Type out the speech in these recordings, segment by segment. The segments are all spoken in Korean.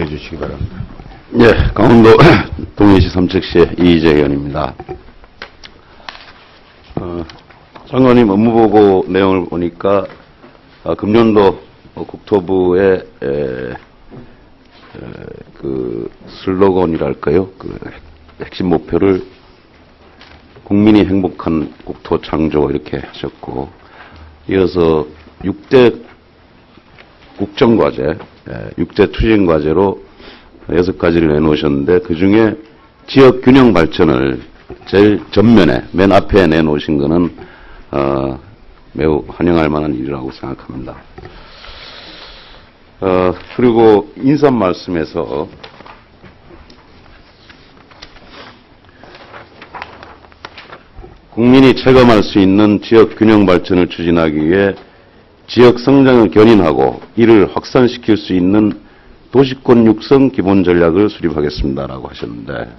해주시기 바랍니다. 예, 강원도 동해시 삼척시 이희재 의원입니다. 어, 장관님 업무보고 내용을 보니까 아, 금년도 국토부의 에, 에, 그 슬로건이랄까요? 그 핵- 핵심 목표를 국민이 행복한 국토 창조 이렇게 하셨고 이어서 6대 국정과제, 예, 6대 추진 과제로 여섯 가지를 내놓으셨는데 그 중에 지역 균형 발전을 제일 전면에 맨 앞에 내놓으신 거는 어, 매우 환영할 만한 일이라고 생각합니다. 어, 그리고 인사 말씀에서 국민이 체감할 수 있는 지역 균형 발전을 추진하기 위해 지역 성장을 견인하고 이를 확산시킬 수 있는 도시권 육성 기본 전략을 수립하겠습니다라고 하셨는데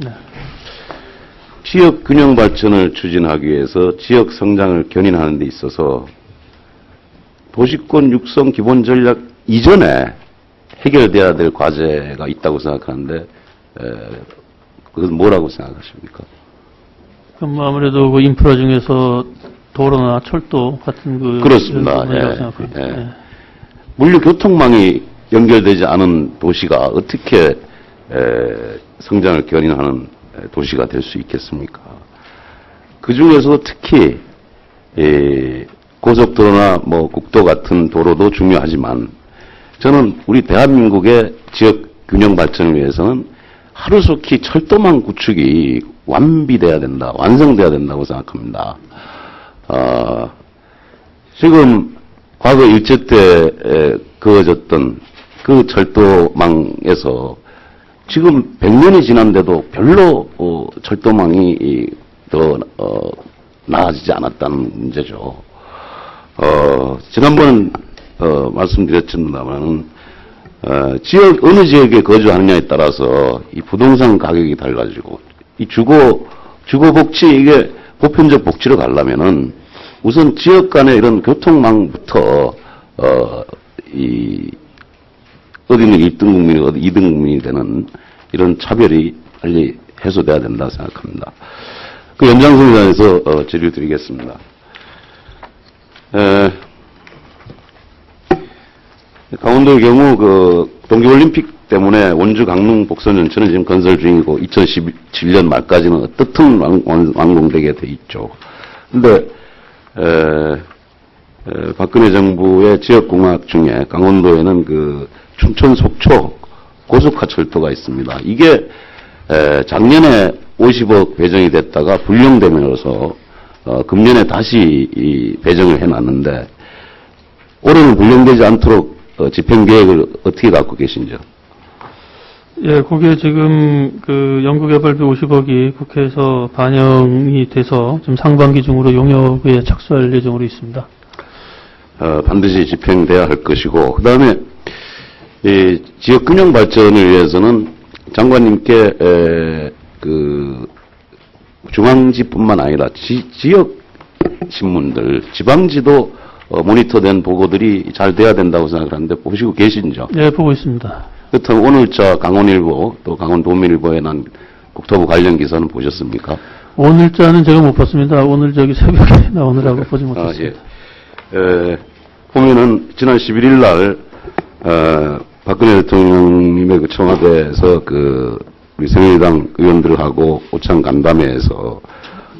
지역 균형 발전을 추진하기 위해서 지역 성장을 견인하는 데 있어서 도시권 육성 기본 전략 이전에 해결돼야 될 과제가 있다고 생각하는데 에, 그건 뭐라고 생각하십니까? 그럼 뭐 아무래도 그 인프라 중에서 도로나 철도 같은 그 그렇습니다. 예. 예. 예. 물류 교통망이 연결되지 않은 도시가 어떻게 에, 성장을 견인하는 에, 도시가 될 수 있겠습니까? 그 중에서 특히 이 고속도로나 뭐 국도 같은 도로도 중요하지만 저는 우리 대한민국의 지역 균형 발전을 위해서는 하루속히 철도망 구축이 완비돼야 된다, 완성돼야 된다고 생각합니다. 어, 지금 과거 일제 때 에, 그어졌던 그 철도망에서 지금 100년이 지난데도 별로 어, 철도망이 이, 더 어, 나아지지 않았다는 문제죠. 어, 지난번 어, 말씀드렸습니다만은 어, 지역 어느 지역에 거주하느냐에 따라서 이 부동산 가격이 달라지고 이 주거 주거 복지 이게 보편적 복지로 가려면은 우선 지역 간의 이런 교통망부터 어 이 어디는 1등 국민이 어디 2등 국민이 되는 이런 차별이 빨리 해소돼야 된다 생각합니다. 그 연장선상에서 어, 질의 드리겠습니다. 에, 강원도의 경우 그 동계올림픽 때문에 원주 강릉 복선 전철은 지금 건설 중이고 2017년 말까지는 어떻든 완공되게 돼 있죠. 근데 에, 에, 박근혜 정부의 지역공약 중에 강원도에는 그 춘천 속초 고속화 철도가 있습니다. 이게 에, 작년에 50억 배정이 됐다가 불용되면서 어, 금년에 다시 이 배정을 해놨는데 올해는 불용되지 않도록 어, 집행 계획을 어떻게 갖고 계신지요? 예, 그게 지금 그 연구개발비 50억이 국회에서 반영이 돼서 지금 상반기 중으로 용역에 착수할 예정으로 있습니다. 어, 반드시 집행돼야 할 것이고 그 다음에 이 지역 균형 발전을 위해서는 장관님께 에, 그 중앙지뿐만 아니라 지, 역 신문들 지방지도 어, 모니터된 보고들이 잘 돼야 된다고 생각하는데 보시고 계신죠? 예, 보고 있습니다. 그렇다면 오늘 자 강원일보 또 강원도민일보에 난 국토부 관련 기사는 보셨습니까? 오늘자는 제가 못 봤습니다. 오늘 저기 새벽에 나오느라고 보지 아, 못했습니다. 예. 에, 보면은 지난 11일 날 어, 박근혜 대통령님의 그 청와대에서 그 우리 새누리당 의원들하고 오찬 간담회에서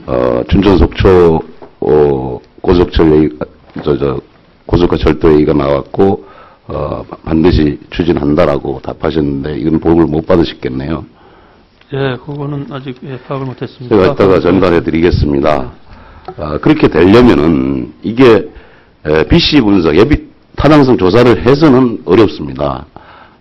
어, 춘천 속초 어, 고속철 얘기, 저, 저, 고속화 철도 얘기가 나왔고 어, 반드시 추진한다라고 답하셨는데 이건 보고를 못 받으셨겠네요. 예, 그거는 아직 예, 파악을 못했습니다. 제가 이따가 전달해 드리겠습니다. 아, 그렇게 되려면은 이게 에, BC 분석, 예비 타당성 조사를 해서는 어렵습니다.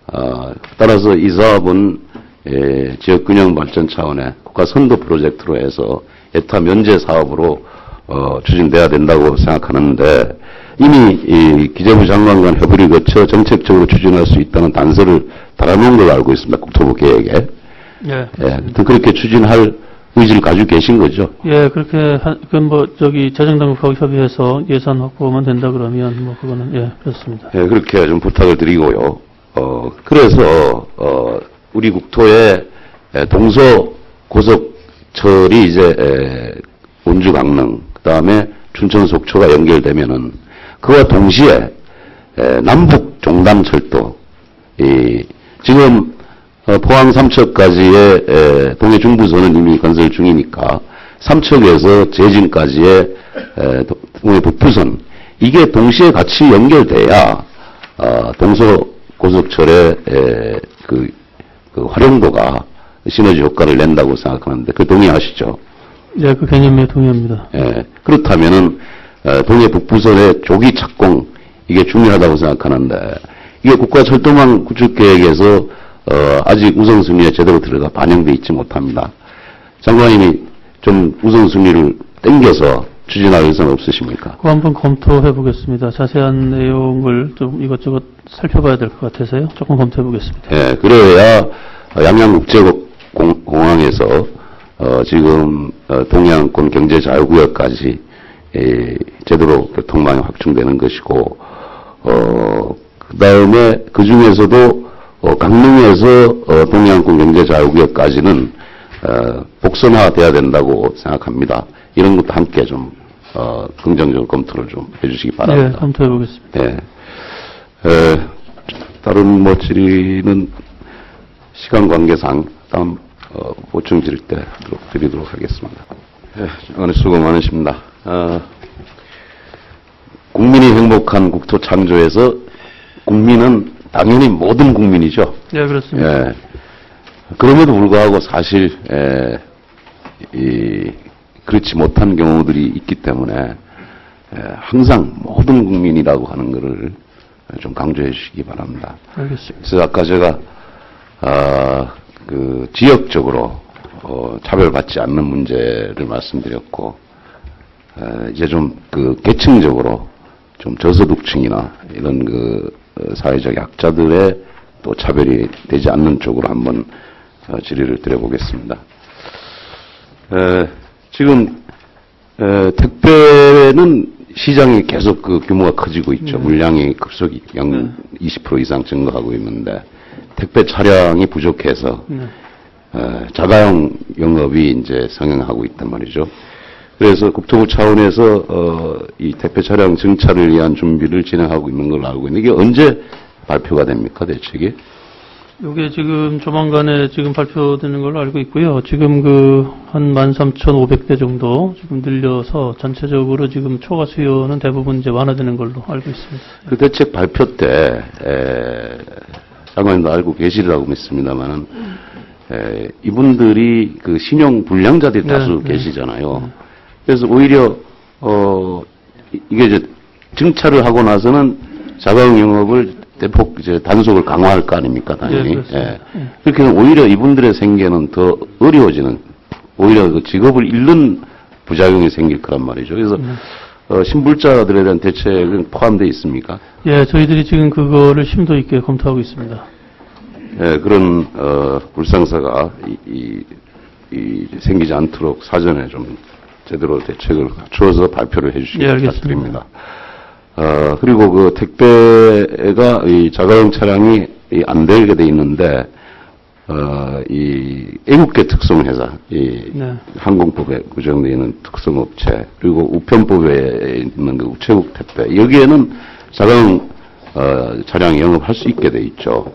아, 따라서 이 사업은 에, 지역 균형 발전 차원의 국가 선도 프로젝트로 해서 예타 면제 사업으로 어, 추진돼야 된다고 생각하는데 이미 이 기재부 장관 간 협의를 거쳐 정책적으로 추진할 수 있다는 단서를 달아놓은 걸로 알고 있습니다. 국토부 계획에. 예, 예, 그렇게 추진할 의지를 가지고 계신 거죠. 예, 그렇게 한, 그건 뭐 저기 재정당국하고 협의해서 예산 확보만 된다 그러면 뭐 그거는 예, 그렇습니다. 예, 그렇게 좀 부탁을 드리고요. 어, 그래서, 어, 우리 국토에 에, 동서 고속철이 이제, 에, 원주 강릉, 그 다음에 춘천 속초가 연결되면은, 그와 동시에, 에, 남북 종담철도, 이, 지금, 어, 포항 삼척까지의 에, 동해 중부선은 이미 건설 중이니까, 삼척에서 제진까지의 동해 북부선, 이게 동시에 같이 연결돼야, 어, 동서 고속철의 에, 그, 그 활용도가 시너지 효과를 낸다고 생각하는데 그 동의하시죠? 예, 그 개념에 동의합니다. 예. 그렇다면은 어, 동해 북부선의 조기 착공 이게 중요하다고 생각하는데 이게 국가철도망 구축 계획에서 어, 아직 우선순위에 제대로 들어가 반영돼 있지 못합니다. 장관님이 좀 우선순위를 땡겨서 추진할 의사는 없으십니까? 그거 한번 검토해 보겠습니다. 자세한 내용을 좀 이것저것 살펴봐야 될 것 같아서요. 조금 검토해 보겠습니다. 예, 그래야 양양국제공항에서 어, 지금 어, 동해안권 경제자유구역까지 예, 제대로 교통망이 확충되는 것이고 어, 그 다음에 그 중에서도 어, 강릉에서 어, 동해안권 경제자유구역까지는 어, 복선화돼야 된다고 생각합니다. 이런 것도 함께 좀 어, 긍정적으로 검토를 좀 해주시기 예, 바랍니다. 검토해 보겠습니다. 예. 에, 다른 뭐 질의는 시간 관계상 다음 어, 보충 질의 때 드리도록 하겠습니다. 예, 오늘 수고 많으십니다. 어, 국민이 행복한 국토 창조에서 국민은 당연히 모든 국민이죠. 예, 그렇습니다. 예. 그럼에도 불구하고 사실 에, 이, 그렇지 못한 경우들이 있기 때문에 에, 항상 모든 국민이라고 하는 것을 좀 강조해 주시기 바랍니다. 알겠습니다. 그래서 아까 제가 아, 그 지역적으로 어, 차별받지 않는 문제를 말씀드렸고 에, 이제 좀 그 계층적으로 좀 저소득층이나 이런 그 어, 사회적 약자들의 또 차별이 되지 않는 쪽으로 한번 어, 질의를 드려보겠습니다. 에, 지금 에, 택배는 시장이 계속 그 규모가 커지고 있죠. 물량이 급속히 양 20% 이상 증가하고 있는데 택배 차량이 부족해서 네. 에, 자가용 영업이 이제 성행하고 있단 말이죠. 그래서 국토부 차원에서 어, 이 택배 차량 증차를 위한 준비를 진행하고 있는 걸로 알고 있는데 이게 언제 발표가 됩니까 대책이? 이게 지금 조만간에 지금 발표되는 걸로 알고 있고요. 지금 그 한 13,500대 정도 지금 늘려서 전체적으로 지금 초과 수요는 대부분 이제 완화되는 걸로 알고 있습니다. 그 대책 발표 때 에, 장관님도 알고 계시리라고 믿습니다만은 에, 이분들이 그 신용 불량자들이 네, 다수 네. 계시잖아요. 그래서 오히려 어 이- 이게 이제 증차를 하고 나서는 자가용 영업을 대폭 이제 단속을 강화할 거 아닙니까 당연히. 예, 그렇습니다. 예. 그렇게 되면 오히려 이분들의 생계는 더 어려워지는 오히려 그 직업을 잃는 부작용이 생길 거란 말이죠. 그래서 네. 어, 신불자들에 대한 대책은 포함되어 있습니까? 예, 저희들이 지금 그거를 심도 있게 검토하고 있습니다. 예, 그런 어, 불상사가 이, 이- 이 생기지 않도록 사전에 좀 제대로 대책을 갖추어서 발표를 해주시기 예. 부탁드립니다. 어, 그리고 그 택배가 이 자가용 차량이 이안 되게 돼 있는데 어, 이 애국계 특성회사, 이 네. 항공법에 규정되어 있는 특성업체 그리고 우편법에 있는 그 우체국 택배 여기에는 자가용 어, 차량 영업할 수 있게 돼 있죠.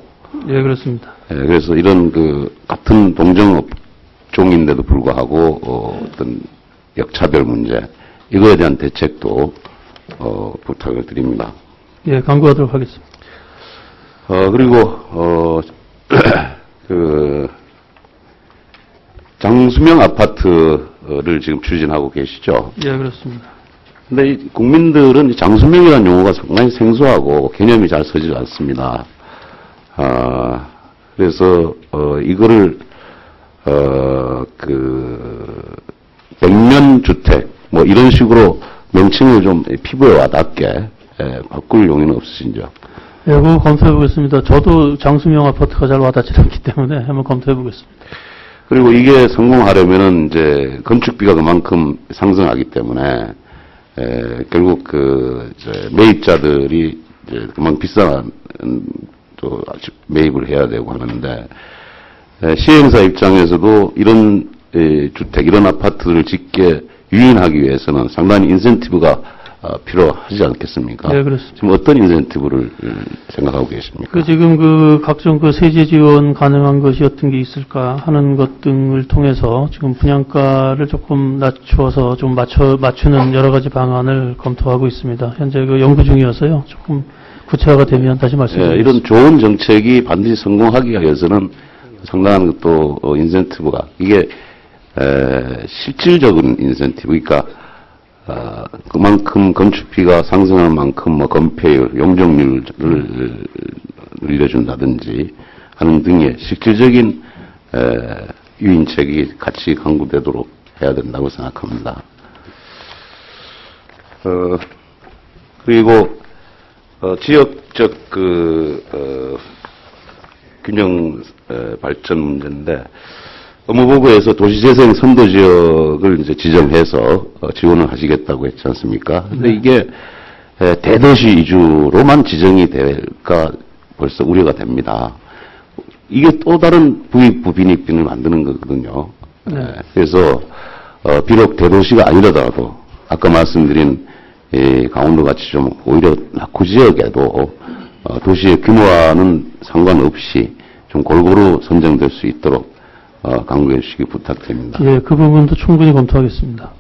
예, 그렇습니다. 예, 그래서 이런 그 같은 동정업 종인데도 불구하고 어, 어떤 역차별 문제 이거에 대한 대책도 어, 부탁을 드립니다. 예, 강구하도록 하겠습니다. 어, 그리고 어, 그 장수명 아파트를 지금 추진하고 계시죠. 예, 그렇습니다. 근데 이 국민들은 이 장수명이라는 용어가 상당히 생소하고 개념이 잘 서지 않습니다. 아, 그래서, 어, 이거를, 어, 그, 백면주택, 뭐 이런 식으로 명칭을 좀 피부에 와닿게, 예, 바꿀 용의는 없으신죠? 예, 그거 검토해 보겠습니다. 저도 장수명 아파트가 잘 와닿지 않기 때문에 한번 검토해 보겠습니다. 그리고 이게 성공하려면은 이제 건축비가 그만큼 상승하기 때문에 에, 결국 그 매입자들이 이제 그만큼 비싼 또 매입을 해야 되고 하는데 에, 시행사 입장에서도 이런 에, 주택, 이런 아파트를 짓게 유인하기 위해서는 상당히 인센티브가 어, 필요하지 않겠습니까? 네, 그렇습니다. 지금 어떤 인센티브를 음, 생각하고 계십니까? 그 지금 그 각종 그 세제 지원 가능한 것이 어떤 게 있을까 하는 것 등을 통해서 지금 분양가를 조금 낮추어서 좀 맞춰 맞추는 여러 가지 방안을 검토하고 있습니다. 현재 그 연구 중이어서요. 조금 구체화가 되면 다시 예, 말씀드리겠습니다. 이런 좋은 정책이 반드시 성공하기 위해서는 상당한 또 어, 인센티브가 이게 에, 실질적인 인센티브, 그러니까 어, 그만큼 건축비가 상승한 만큼 뭐 건폐율, 용적률을 늘려준다든지 하는 등의 실질적인 에, 유인책이 같이 강구되도록 해야 된다고 생각합니다. 어, 그리고 어, 지역적 그 어, 균형 어, 발전 문제인데 업무보고에서 도시재생 선도 지역을 이제 지정해서 어, 지원을 하시겠다고 했지 않습니까? 근데 이게 에, 대도시 위주로만 지정이 될까 벌써 우려가 됩니다. 이게 또 다른 부익 부 빈익빈을 만드는 거거든요. 네. 에, 그래서 어, 비록 대도시가 아니더라도 아까 말씀드린 이 강원도 같이 좀 오히려 낙후 지역에도 어, 도시의 규모와는 상관없이 좀 골고루 선정될 수 있도록 어, 강구해 주시기 부탁드립니다. 예, 그 부분도 충분히 검토하겠습니다.